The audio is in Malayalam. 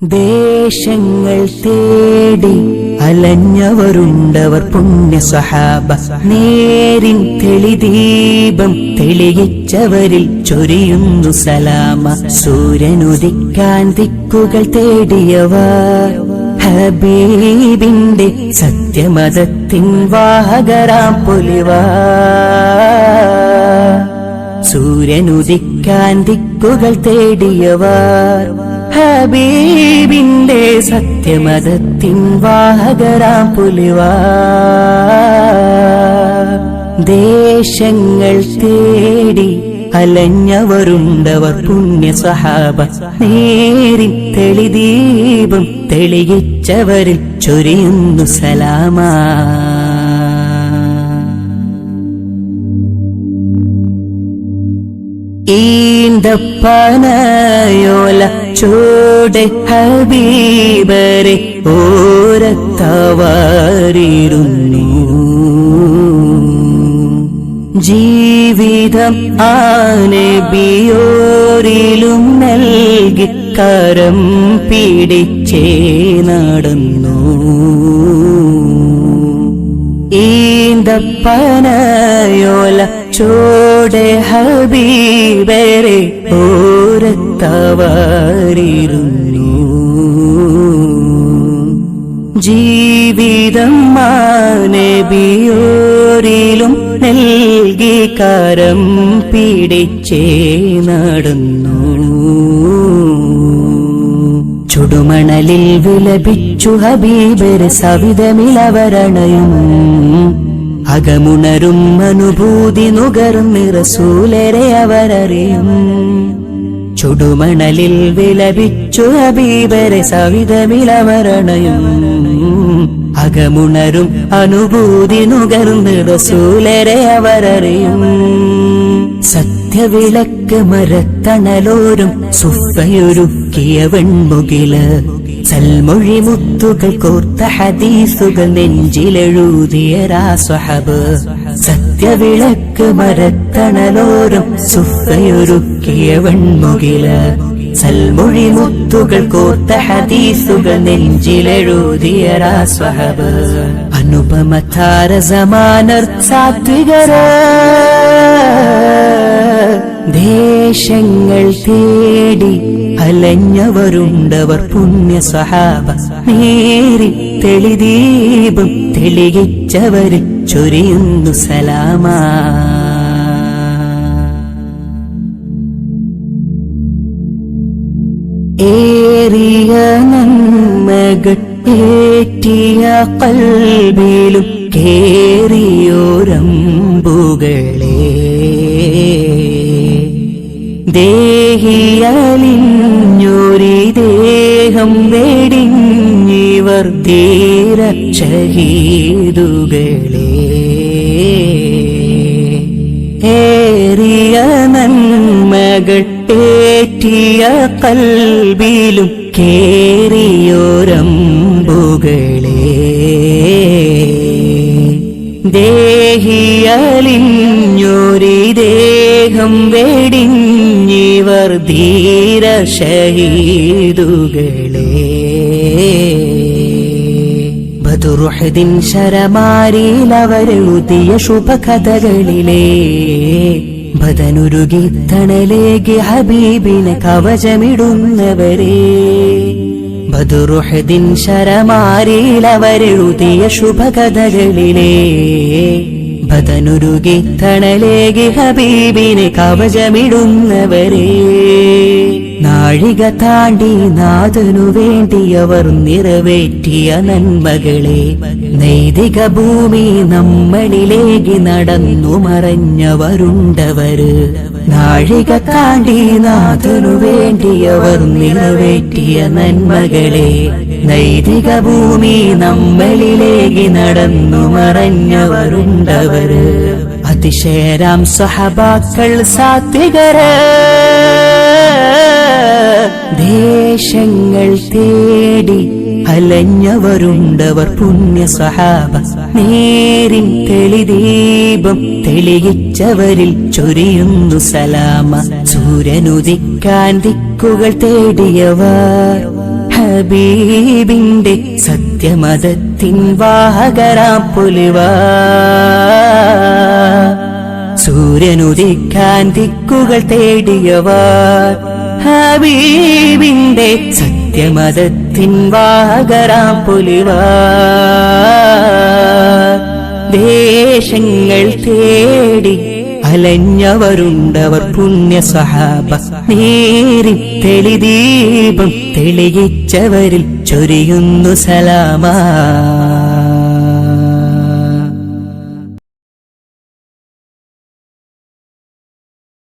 ദേശങ്ങൾ തേടി അലഞ്ഞവരുണ്ടവർ പുണ്യ സഹാബ നേരിൻ തെളിദീപം തെളിയിച്ചവരിൽ ചൊരിയുന്നു സലാമ. സൂര്യനുദിക്കാൻ ദിക്കുകൾ തേടിയവർ. ഹബീബിന്റെ സത്യമതത്തിൻ വാഹകരാം പുലിവാ സൂര്യനുദിക്കാൻ ദിക്കുകൾ തേടിയവർ. ഹബീബിന്റെ സത്യമതത്തിൻ വാഹകരാം പുലിവാ. ദേശങ്ങൾ തേടി അലഞ്ഞവരുണ്ടവർ പുണ്യ സഹാബ നേരി തെളിദീപം തെളിയിച്ചവരിൽ ചൊരിയുന്നു സലാമാ. ഈന്തപ്പനയോല ചൂടെ ഹബീബരെ ഓരത്തവാറിരുന്നു ജീവിതം ആനബിയോരിലും നൽകി കരം പിടിച്ചേ നടന്നു. ഈന്തപ്പനയോല ചോടെ ഹബീബരെ ഓരത്തവരിരുന്നു ജീവിതം മാനബിയോരിലും നൽകി കരം പിടിച്ചേ നടന്നു. ചുടുമണലിൽ വിലപിച്ചു ഹബീബര് സവിതമിലവരണയും അകമുണരും അനുഭൂതി നുകരും നിറസൂലരെ അവരറിയും. ചുടുമണലിൽ വിലപിച്ചു അബീബരെ സവിതമിലവരണയും അകമുണരും അനുഭൂതി നുകരും നിറസൂലരെ അവരറിയും. സത്യവിളക്ക് മരത്തണലോരും സുഫയൊരുക്കിയ വെൺമുകിൽ സൽമൊഴി മുത്തുകൾ കോർത്ത ഹദീസുകൾ നെഞ്ചിലെഴുതിയ രാസ്വഹബ് സത്യവിളക്ക് മരത്തണലോരം സുഫയൊരുക്കിയ വൺമുകില സൽമൊഴി മുത്തുകൾ കോർത്ത ഹദീസുകൾ നെഞ്ചിലെഴുതിയ രാസ്വഹബ് അനുപമ താരസമാനർ സാത്വികര ദേശങ്ങൾ തേടി അലഞ്ഞവരുണ്ടവർ പുണ്യ സഹാബ നേരി തെളിദീപം തെളിയിച്ചവരിൽ ചൊരിയുന്നു സലാമാ. ഏറിയ നന്മകൾ ഏറ്റിയ കൽബിലും കേറിയോരമ്പുകളേ. ദേഹിയലിഞ്ഞൊരി ഷഹീദുകളെ ഏറിയ നന്മകട്ടേറ്റിയ കൽബിലും കേറിയോരമ്പുകളെ. ദേഹിയലിഞ്ഞൊരി ദേഹം വെടിഞ്ഞിവർ ധീര ഷഹീദുകളെ ബദുറുഹദിൻ ശരമാരിയിൽ അവരെഴുതിയ ശുഭകഥകളിലെ. ഭദനുരുകി തണലേകി ഹബീബിനെ കവചമിടുന്നവരെ. ബദുറുഹദിൻ ശരമാരിയിൽ അവരെഴുതിയ ബദനുരുകി തണലേകി ഹബീബിനെ കവചമിടുന്നവരെ. നാഴിക താണ്ടി നാഥനു വേണ്ടിയവർ നിറവേറ്റിയ നന്മകളെ. നൈതിക ഭൂമി നമ്മളിലേക്ക് നടന്നു മറഞ്ഞവരുണ്ടവര് നാഴിക താണ്ടി നാഥനു വേണ്ടിയവർ നിറവേറ്റിയ നന്മകളെ. നൈതിക ഭൂമി നമ്മളിലേക്ക് നടന്നു മറഞ്ഞവരുണ്ടവര് അത് അതിശയരാം സഹബാക്കൾ സാത്വികര ദേശങ്ങൾ തേടി അലഞ്ഞവരുണ്ടവർ പുണ്യ സഹാബ. നേരിൻ തെളിദീപം തെളിയിച്ചവരിൽ ചൊരിയുന്നു സലാമ. സൂര്യനുദിക്കാൻ ദിക്കുകൾ തേടിയവർ. ഹബീബിന്റെ സത്യമതത്തിൻ വാഹകരാ പുലിവ സൂര്യനുദിക്കാൻ ദിക്കുകൾ തേടിയവർ. ഹബീബിന്റെ സത്യമതത്തിൻ വാഹകരാം പുലിവ ദേശങ്ങൾ തേടി അലഞ്ഞവരുണ്ടവർ പുണ്യ സഹാബ നേരി തെളിദീപം തെളിയിച്ചവരിൽ ചൊരിയുന്നു സലാമ.